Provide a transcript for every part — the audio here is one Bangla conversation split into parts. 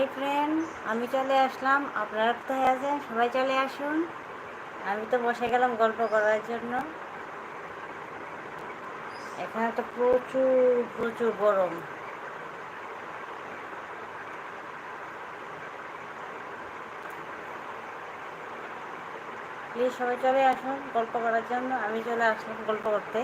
হাই ফ্রেন্ড, আমি চলে আসলাম। আপনারা কোথায় আছেন? সবাই চলে আসুন। আমি তো বসে গেলাম গল্প করার জন্য। এখানে তো প্রচুর প্রচুর গরম। প্লিজ সবাই চলে আসুন গল্প করার জন্য। আমি চলে আসলাম গল্প করতে।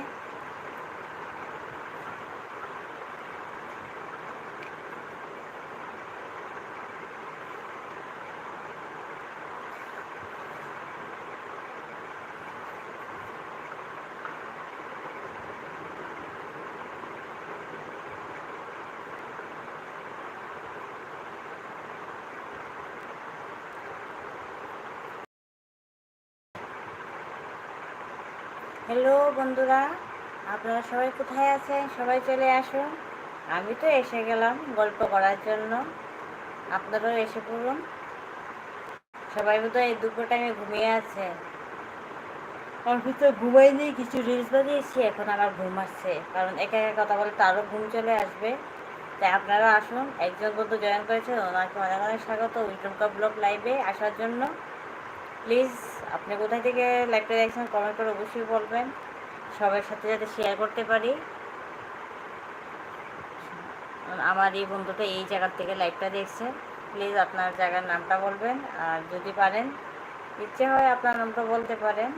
হ্যালো বন্ধুরা, আপনারা সবাই কোথায় আছেন? সবাই চলে আসুন। আমি তো এসে গেলাম গল্প করার জন্য। আপনারাও এসে পড়ুন। সবাই বোধ এই দুপুর টাইমে ঘুমিয়ে আছে। আমি তো ঘুমাইনি কিছু রিলস বানিয়েছি, এখন আমার ঘুম আসছে। কারণ একা একা কথা বলতে আরও ঘুম চলে আসবে। তাই আপনারা আসুন। একজন বন্ধু জয়েন করেছেন ওনাকে অনেক অনেক স্বাগত। উইটমকা ব্লগ লাইভে আসার জন্য। প্লিজ আপনি কোথায় থেকে লাইভটা দেখছেন কমেন্ট করে অবশ্যই বলবেন। সবার সাথে যাতে শেয়ার করতে পারি। আমার এই বন্ধুটা এই জায়গার থেকে লাইভটা দেখছে। প্লিজ আপনার জায়গার নামটা বলবেন। আর যদি পারেন, ইচ্ছে হয় আপনার নামটা বলতে পারেন।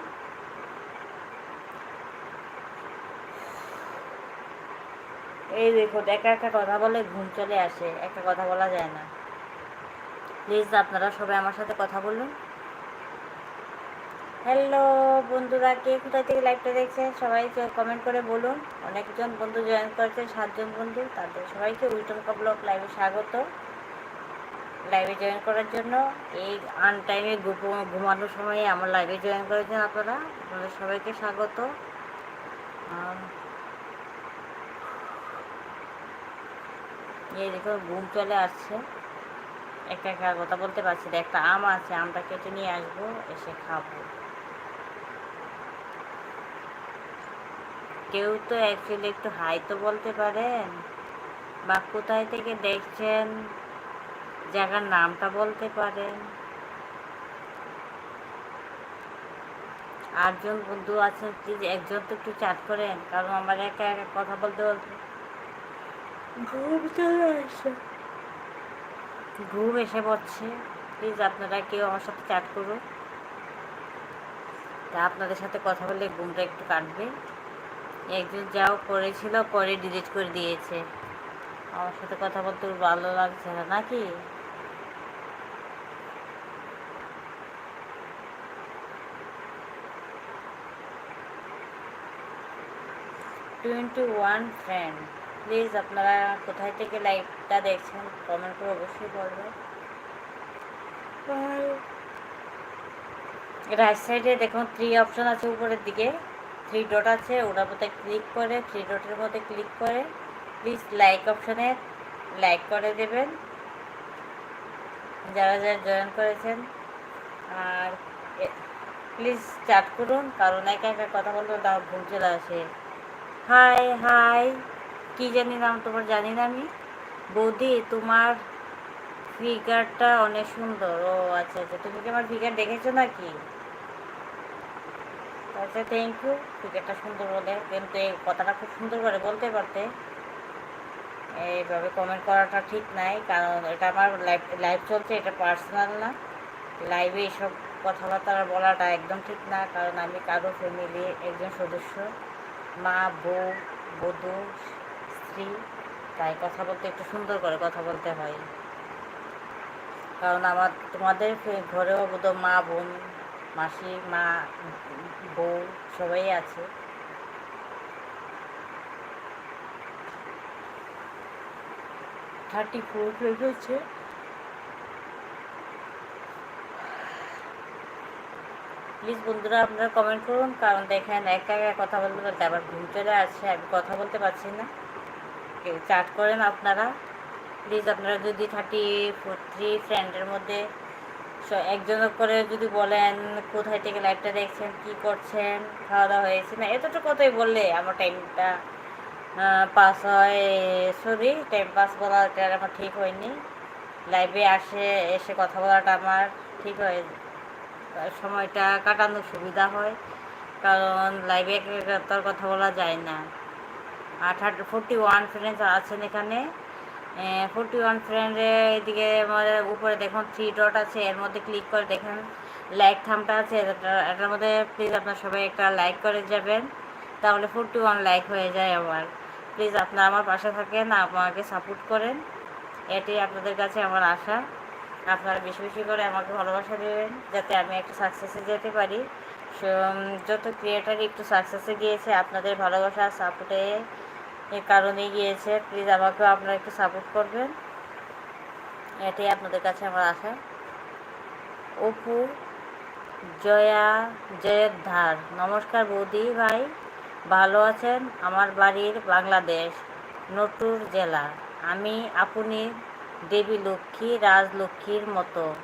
এই দেখুন, একা একা কথা বলে ঘুম চলে আসে। একটা কথা বলা যায় না। প্লিজ আপনারা সবাই আমার সাথে কথা বলুন। হ্যালো বন্ধুরা, কে কোথায় থেকে লাইভটা দেখছেন সবাই কমেন্ট করে বলুন। অনেকজন বন্ধু জয়েন করেছে, সাতজন বন্ধু, তাদের সবাইকে উল্টন ব্লক লাইভে স্বাগত। লাইভে জয়েন করার জন্য এই আন টাইমে ঘুমানোর সময় আমার লাইভে জয়েন করেছেন আপনারা, আপনাদের সবাইকে স্বাগত। এই দেখো ঘুম চলে আসছে। একটা কথা বলতে পারছি না, একটা আম আছে, আমটা কেটে নিয়ে আসব, এসে খাব। কেউ তো অ্যাকচুয়ালি একটু হাই তো বলতে পারেন? বা কোথায় থেকে দেখছেন? জায়গার নামটা বলতে পারেন? আটজন বন্ধু আছেন প্লিজ একজন তো একটু চাট করেন কারণ আমার একা একা কথা বলতে বলতে। ঘুম চলে আসে ঘুম এসে পড়ছে। প্লিজ আপনারা কেউ আমার সাথে চ্যাট করুন। তা আপনাদের সাথে কথা বললে ঘুমটা একটু কাটবে। একজন যাও করেছিল পরে ডিলিট করে দিয়েছে। আমার সাথে কথা বলতে ভালো লাগছে না নাকি? টোয়েন্টি ওয়ান ফ্রেন্ড প্লিজ আপনারা কোথায় থেকে লাইভটা দেখছেন কমেন্ট করে অবশ্যই বলবেন। রাইট সাইডে দেখুন থ্রি অপশন আছে উপরের দিকে। থ্রি ডট আছে, ওটার মধ্যে ক্লিক করে থ্রি ডটের মধ্যে ক্লিক করে প্লিজ লাইক অপশানে লাইক করে দেবেন। যারা যারা জয়েন করেছেন, আর প্লিজ চ্যাট করুন, কারণ একা একা কথা বলতে আমার ভুল চলে আসে। হাই হাই কি জানি নাম তোমার জানি না আমি। বৌদি, তোমার ফিগারটা অনেক সুন্দর। ও আচ্ছা আচ্ছা তুমি কি আমার ফিগার দেখেছ নাকি? আচ্ছা থ্যাংক ইউ ফিগারটা সুন্দর বলে। কিন্তু এই কথাটা খুব সুন্দর করে বলতে পারতে, এইভাবে কমেন্ট করাটা ঠিক নাই, কারণ এটা আমার লাইভ লাইভ চলছে, এটা পার্সোনাল না। লাইভে এইসব কথাবার্তা বলাটা একদম ঠিক না, কারণ আমি কারও ফ্যামিলি একজন সদস্য। মা, বউ, বধূ, স্ত্রী, তাই কথা বলতে একটু সুন্দর করে কথা বলতে হয়। কারণ আমার, তোমাদের ঘরেও বোধ মা, বোন, মাসি, মা বউ, সবাই আছে। থার্টি ফোর হচ্ছে প্লিজ বন্ধুরা, আপনারা কমেন্ট করুন, কারণ দেখেন একা একা কথা বলতে বলতে আবার ঘুম চলে আসছে, আমি কথা বলতে পারছি না। কেউ চাট করেন আপনারা। প্লিজ আপনারা যদি থার্টি ফোর থ্রি ফ্রেন্ডের মধ্যে একজন করে যদি বলেন, কোথায় থেকে লাইভটা দেখছেন, কি করছেন খাওয়া দাওয়া হয়েছে না এতটুকু কথাই বললে আমার টাইমটা পাস হয় সরি টাইম পাস বলা আমার ঠিক হয়নি। লাইভে আসে, এসে কথা বলাটা আমার ঠিক হয়, সময়টা কাটানোর সুবিধা হয়, কারণ লাইভে তার কথা বলা যায় না। আর ফোরটি ওয়ান ফ্রেন্ডস আছেন এখানে। ফোরটি ওয়ান ফ্রেন্ডে এদিকে আমাদের উপরে দেখুন থ্রি ডট আছে, এর মধ্যে ক্লিক করে দেখেন লাইক থামটা আছে, এটার মধ্যে প্লিজ আপনার সবাই একটা লাইক করে যাবেন, তাহলে ফোরটি ওয়ান লাইক হয়ে যায় আমার। প্লিজ আপনারা আমার পাশে থাকেন, আমাকে সাপোর্ট করেন, এটি আপনাদের কাছে আমার আশা। আপনারা বেশি বেশি করে আমাকে ভালোবাসা দেবেন, যাতে আমি একটু সাকসেসে যেতে পারি। যত ক্রিয়েটারই একটু সাকসেসে গিয়েছে, আপনাদের ভালোবাসা সাপোর্টে এর কারণে গিয়েছে। প্লিজ আমাকেও আপনারা একটু সাপোর্ট করবেন। এটাই আপনাদের কাছে আমার আশা। অপু, জয়া, জয়ের ধার। নমস্কার বৌদি ভাই। ভালো আছেন? আমার বাড়ির বাংলাদেশ, নটুর জেলা। আমি আপনি দেবী লক্ষ্মী, রাজলক্ষ্মীর মতো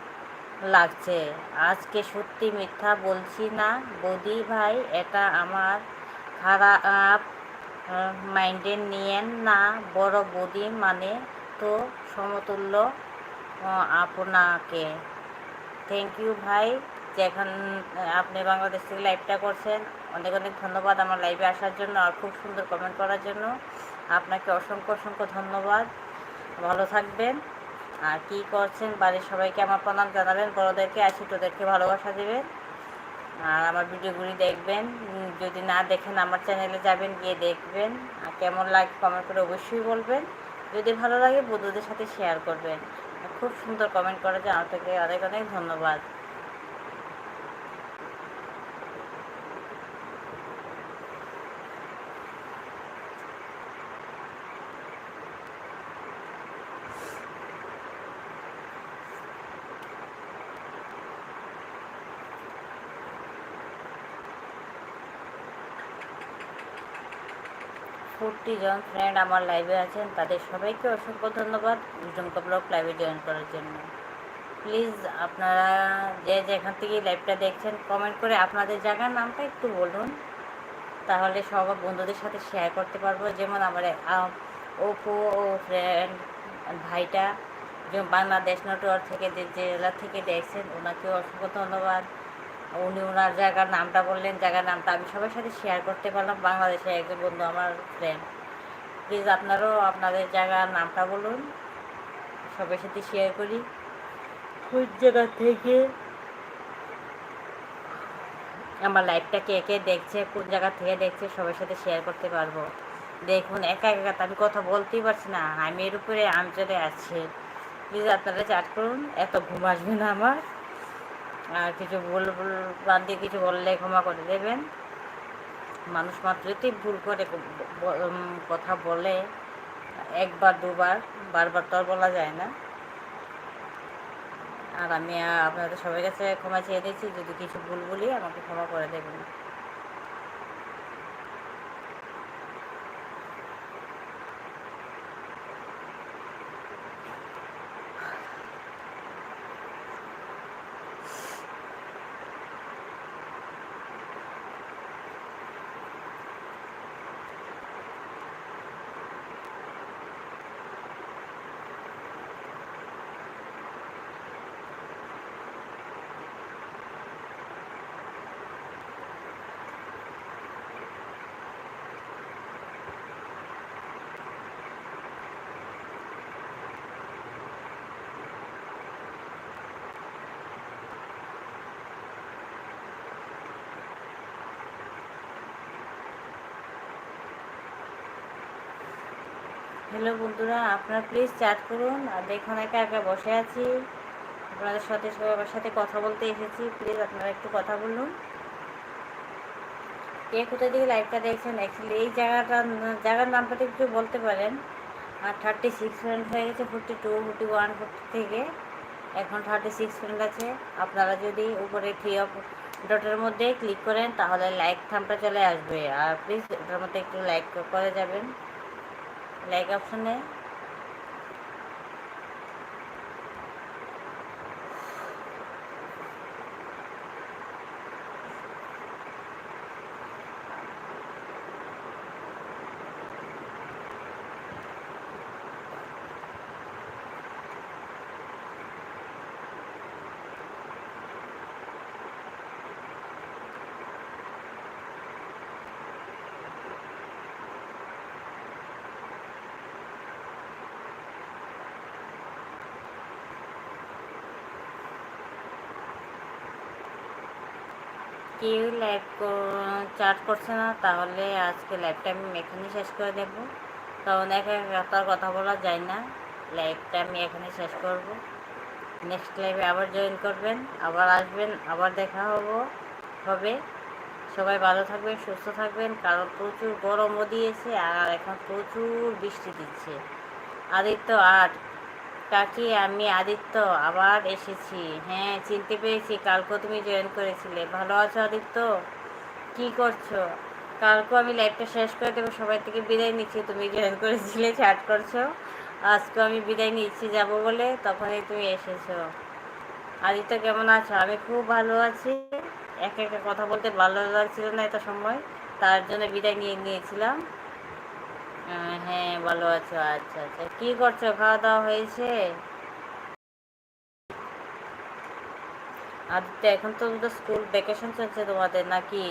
লাগছে। আজকে সত্যি মিথ্যা বলছি না। বৌদি ভাই, এটা আমার খারাপ মাইন্ডে নিয়েন না, বড় বৌদি মানে তো সমতুল্য আপনাকে। থ্যাংক ইউ ভাই, যেখান, আপনি বাংলাদেশ থেকে লাইভটা করছেন, অনেক অনেক ধন্যবাদ আমার লাইভে আসার জন্য আর খুব সুন্দর কমেন্ট করার জন্য। আপনাকে অসংখ্য অসংখ্য ধন্যবাদ। ভালো থাকবেন। আর কি করছেন, বাড়ির সবাইকে আমার প্রণাম জানাবেন, বড়োদেরকে আর ছোটোদেরকে ভালোবাসা দেবেন। আর আমার ভিডিওগুলি দেখবেন। যদি না দেখেন আমার চ্যানেলে যাবেন, গিয়ে দেখবেন। আর কেমন লাগে কমেন্ট করে অবশ্যই বলবেন। যদি ভালো লাগে বন্ধুদের সাথে শেয়ার করবেন। খুব সুন্দর কমেন্ট করার জন্য থেকে অনেক অনেক ধন্যবাদ। ফোরটি জন ফ্রেন্ড আমার লাইভে আছেন। তাদের সবাইকে অসংখ্য ধন্যবাদ জমকা ব্লগ লাইভে জয়েন করার জন্য। প্লিজ আপনারা যে যেখান থেকে লাইভটা দেখছেন কমেন্ট করে আপনাদের জায়গার নামটা একটু বলুন। তাহলে সব বন্ধুদের সাথে শেয়ার করতে পারব। যেমন আমার ওপো ও ফ্রেন্ড ভাইটা বাংলাদেশ নেটওয়ার্ক থেকে যে জেলা থেকে দেখছেন, ওনাকেও অসংখ্য ধন্যবাদ। উনি ওনার জায়গার নামটা বললেন জায়গার নামটা আমি সবার সাথে শেয়ার করতে পারলাম। বাংলাদেশে একজন বন্ধু আমার ফ্রেন্ড প্লিজ আপনারাও আপনাদের জায়গার নামটা বলুন। সবার সাথে শেয়ার করি। কোন জায়গা থেকে? আমার লাইফটা কে কে দেখছে কোন জায়গা থেকে দেখছে সবার সাথে শেয়ার করতে পারব। দেখুন একা একা আমি কথা বলতেই পারছি না। আমি এর উপরে আম চলে আসছে প্লিজ আপনারা চাট করুন। এত ঘুম আসবে না আমার। কিছু ভুল ভুল প্রান্তি কিছু বললে ক্ষমা করে দেবেন। মানুষ মাত্র যদি ভুল করে কথা বলে, একবার, দুবার, বারবার তো আর বলা যায় না। আর আমি আপনাদের সবাই কাছে ক্ষমা চেয়ে দিয়েছি যদি কিছু ভুল বলি আমাকে ক্ষমা করে দেবেন। হ্যালো বন্ধুরা, আপনারা প্লিজ চ্যাট করুন। আর দেখুন, একা একা বসে আছি। আপনাদের সাথে, সবার সাথে কথা বলতে এসেছি। প্লিজ আপনারা একটু কথা বলুন। কে কোথায় দিকে লাইভটা দেখছেন? অ্যাকচুয়ালি এই জায়গাটা, জায়গার নামটা একটু বলতে পারেন। আর থার্টি সিক্স ফ্রেন্ড হয়ে গেছে forty two forty one forty থেকে। এখন থার্টি সিক্স ফ্রেন্ড আছে। আপনারা যদি উপরে থ্রি অফ ডটের মধ্যে ক্লিক করেন, তাহলে লাইক থামটা চলে আসবে। আর প্লিজ ওটার মধ্যে একটু লাইক করে যাবেন। লাইক অপশনে কেউ লাইভ চার্জ করছে না, তাহলে আজকে লাইভটা আমি এখানে শেষ করে দেব। কারণ এক এক কথা বলা যায় না লাইভটা আমি এখানে শেষ করব। নেক্সট লাইভে আবার জয়েন করবেন, আবার আসবেন, আবার দেখা হব, হবে। সবাই ভালো থাকবেন, সুস্থ থাকবেন, কারণ প্রচুর গরমও দিয়েছে আর এখন প্রচুর বৃষ্টি দিচ্ছে। আদিত্য আট কাকি, আমি আদিত্য, আবার এসেছি। হ্যাঁ চিনতে পেরেছি, কালকেও তুমি জয়েন করেছিলে। ভালো আছো আদিত্য? কি করছ? কালকেও আমি লাইভটা শেষ করে দেবো, সবাই থেকে বিদায় নিচ্ছি। তুমি জয়েন করেছিলে চ্যাট করছ। আজকেও আমি বিদায় নিচ্ছি, যাব বলে। তখনই তুমি এসেছ। আদিত্য, কেমন আছো? আমি খুব ভালো আছি। এক একটা কথা বলতে ভালো লাগছিল না এত সময়। তার জন্য বিদায় নিয়ে নিয়েছিলাম। হ্যাঁ ভালো আছো আচ্ছা আচ্ছা। কি করছ? খাওয়া দাওয়া হয়েছে? আদিত্য, এখন তো স্কুল ভ্যাকেশন চলছে তোমাদের, নাকি?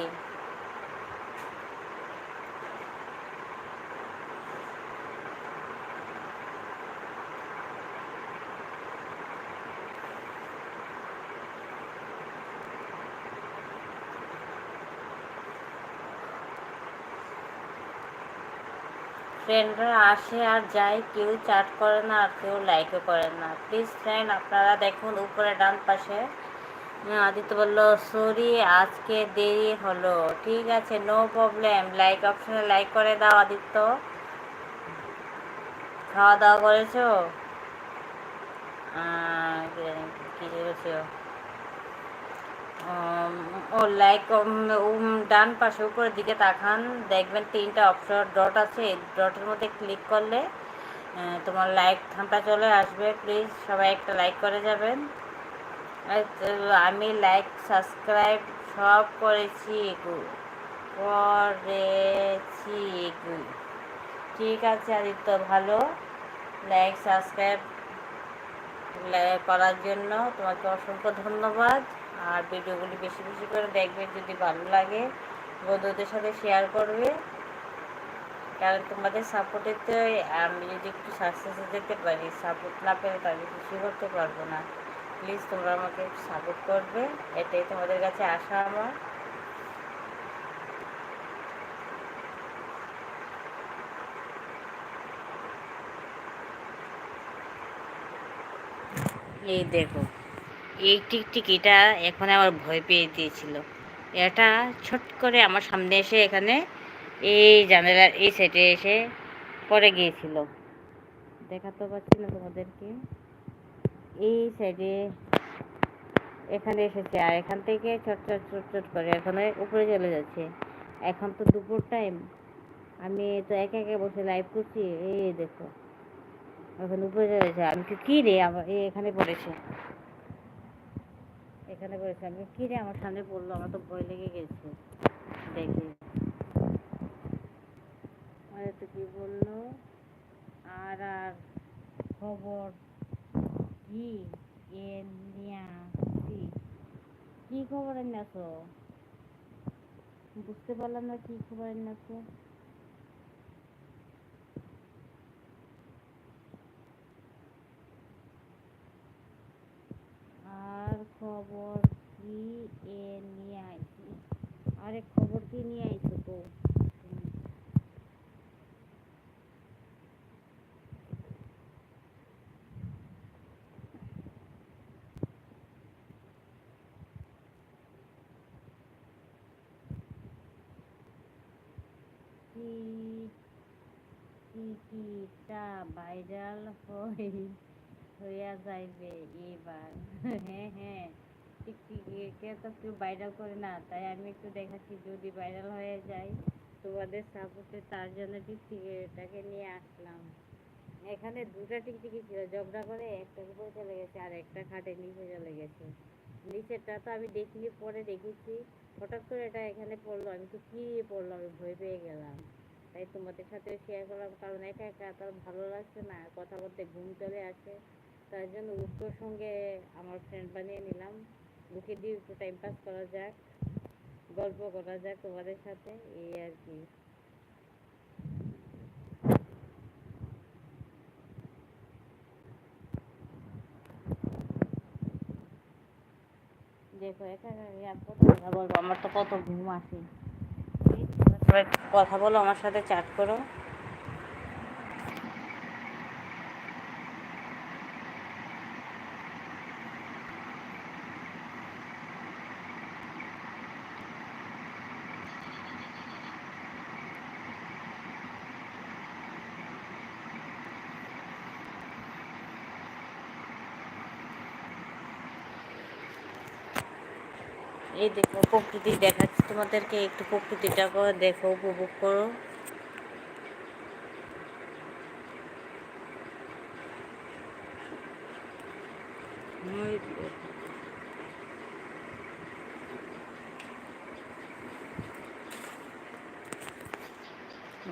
ফ্রেন্ডরা আসে আর যায়, কেউ চ্যাট করে না আর কেউ লাইকও করে না। প্লিজ ফ্রেন্ড আপনারা দেখুন উপরে ডান পাশে। আদিত্য বলল সরি আজকে দেরি হলো। ঠিক আছে নো প্রবলেম লাইক অপশনে লাইক করে দাও, আদিত্য। খাওয়া দাওয়া করেছ কি করেছ ও লাইক ডান পাশে, উপরের দিকে তাকান, দেখবেন তিনটা অপশন ডট আছে ডটের মধ্যে ক্লিক করলে তোমার লাইক থামটা চলে আসবে প্লিজ সবাই একটা লাইক করে যাবেন। আমি লাইক সাবস্ক্রাইব সব করেছি করেছি ঠিক আছে, আদিত্য, ভালো। লাইক সাবস্ক্রাইব করার জন্য তোমাকে অসংখ্য ধন্যবাদ। আর ভিডিওগুলি বেশি বেশি করে দেখবে যদি ভালো লাগে। বন্ধুদের সাথে শেয়ার করবে। কারণ তোমাদের সাপোর্টেতে আমি যদি একটু সাকসেসে যেতে পারি সাপোর্ট না পেলে তাহলে কিছু করতে পারব না। প্লিজ তোমরা আমাকে একটু সাপোর্ট করবে। এটাই তোমাদের কাছে আসা আমার। এই দেখো। এই টিকটিকিটা এখন আমার ভয় পেয়ে দিয়েছিল। এটা ছট করে আমার সামনে এসে এখানে এই জানালার এই সাইডে এসে পড়ে গিয়েছিল। দেখাতে পাচ্ছি না তোমাদেরকে। এই সাইডে এখানে এসেছে আর এখান থেকে ছট ছট ছট ছট করে এখানে উপরে চলে যাচ্ছে। এখন তো দুপুর টাইম আমি তো একে একে বসে লাইভ করছি, এই দেখো। এখন উপরে চলে যাচ্ছে। আমি কি রে আবার এখানে পড়েছে? বলেছে আমি কী রে, আমার সামনে পড়ল? আমার তো ভয় লেগে গেছে। দেখে। তো কি বলল? আর আর খবর কি? কি খবর এনেছো বুঝতে পারলাম না কি খবর এনেছো খবর কি এ নিয়ে আইছি? আরে খবর কি নিয়ে আইছো তো? ভাইরাল হয়ে হইয়া যাইবে এবার। হ্যাঁ হ্যাঁ। টিকটিকে তো কেউ ভাইরাল করে না, তাই আমি একটু দেখাচ্ছি যদি ভাইরাল হয়ে যায়। তোমাদের সাপোর্টে তার জন্য টিকটিকিটাকে নিয়ে আসলাম। এখানে দুটা টিকটিকি ছিল ঝগড়া করে একটা উপরে চলে গেছে আর একটা খাটে নিচে চলে গেছে। নিচেরটা তো আমি দেখিনি পরে দেখেছি, হঠাৎ করে এটা এখানে পড়ল, আমি তো কী পড়ল আমি ভয় পেয়ে গেলাম। তাই তোমাদের সাথে শেয়ার করলাম, কারণ একা একা তার ভালো লাগছে না, কথা বলতে ঘুম চলে আসে। তার জন্য উত্তর সঙ্গে আমার ফ্রেন্ড বানিয়ে নিলাম। মুখে দিয়ে একটু টাইম পাস করা যাক, গল্প করা যাক তোমাদের সাথে, এই আর কি। দেখো আর কত কথা বলব, আমার তো কত ঘুম আসে। কথা বলো, আমার সাথে চ্যাট করো। এই দেখো, প্রকৃতি দেখাচ্ছি তোমাদেরকে একটু প্রকৃতিটা দেখো, উপভোগ করো।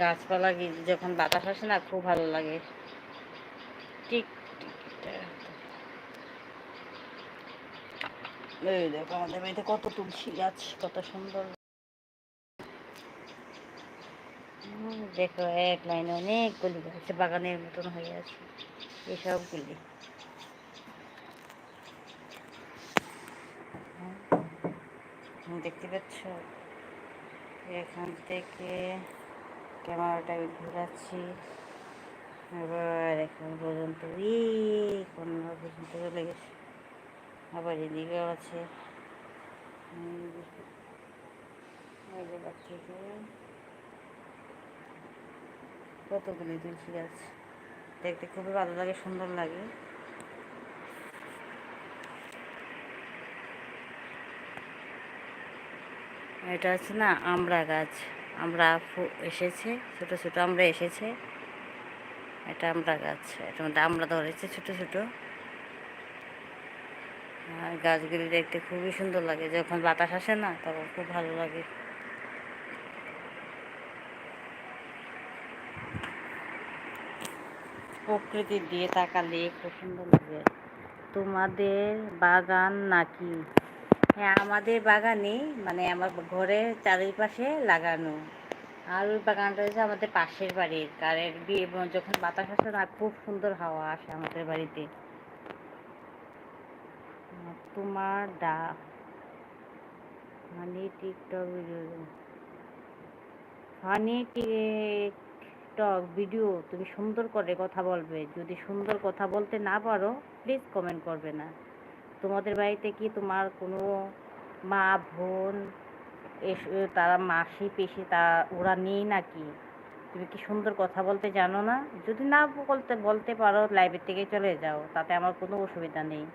গাছপালা যখন বাতাস আসে না, খুব ভালো লাগে এই দেখো, আমাদের বাড়িতে কত তুলসী গাছ, কত সুন্দর। দেখো, এক লাইনে অনেকগুলি গাছ বাগানের মতন হয়ে আছে এসবগুলি দেখতে পাচ্ছ? এখান থেকে ক্যামেরাটা ঘোরাচ্ছি। এবার এখন পর্যন্ত, এই কোন পর্যন্ত চলে গেছে? আবার এদিকেও আছে। কতগুলি তুলসী গাছ। দেখতে খুবই ভালো লাগে, সুন্দর লাগে। এটা হচ্ছে না আমড়া গাছ। আমরা এসেছে, ছোট ছোট আমরা এসেছে। এটা আমড়া গাছ, এটার মধ্যে আমরা ধরেছে ছোট ছোট। আর গাছগুলি দেখতে খুবই সুন্দর লাগে। যখন বাতাস আসে না, তখন খুব ভালো লাগে। প্রকৃতির দিয়ে তাকালে খুব সুন্দর লাগে। তোমাদের বাগান নাকি? হ্যাঁ আমাদের বাগানে মানে আমার ঘরের চারিপাশে লাগানো। আর ওই বাগানটা হচ্ছে আমাদের পাশের বাড়ির। কারের বিয়ে, যখন বাতাস আসে না, খুব সুন্দর হাওয়া আসে আমাদের বাড়িতে। তোমার ডা মানে TikTok video funny TikTok video তুমি সুন্দর করে কথা বলবে। যদি সুন্দর কথা বলতে না পারো প্লিজ কমেন্ট করবে না। তোমাদের বাড়িতে কি তোমার কোনো মা, বোন এস তারা মাসি, পিসি, তা, ওরা নেই নাকি? তুমি কি সুন্দর কথা বলতে জানো না? যদি না বলতে বলতে পারো লাইব্রেরি থেকে চলে যাও, তাতে আমার কোনো অসুবিধা নেই।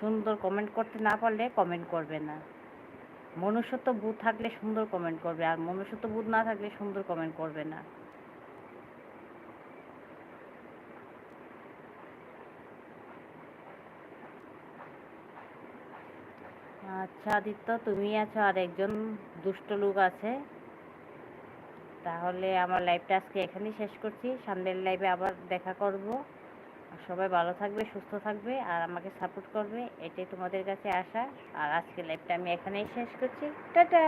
সুন্দর কমেন্ট করতে না পারলে কমেন্ট করবে না। মনুষ্যত্ব বুধ থাকলে সুন্দর কমেন্ট করবে, আর মনুষ্যত্ব বুধ না থাকলে সুন্দর কমেন্ট করবে না। আচ্ছা আদিত্য, তুমি আছো, আর একজন দুষ্ট লোক আছে। তাহলে আমার লাইভটা আজকে এখানেই শেষ করছি। সামনের লাইভে আবার দেখা করব। আর সবাই ভালো থাকবে, সুস্থ থাকবে আর আমাকে সাপোর্ট করবে, এটাই তোমাদের কাছে আশা। আর আজকে লাইভটা আমি এখানেই শেষ করছি। টাটা!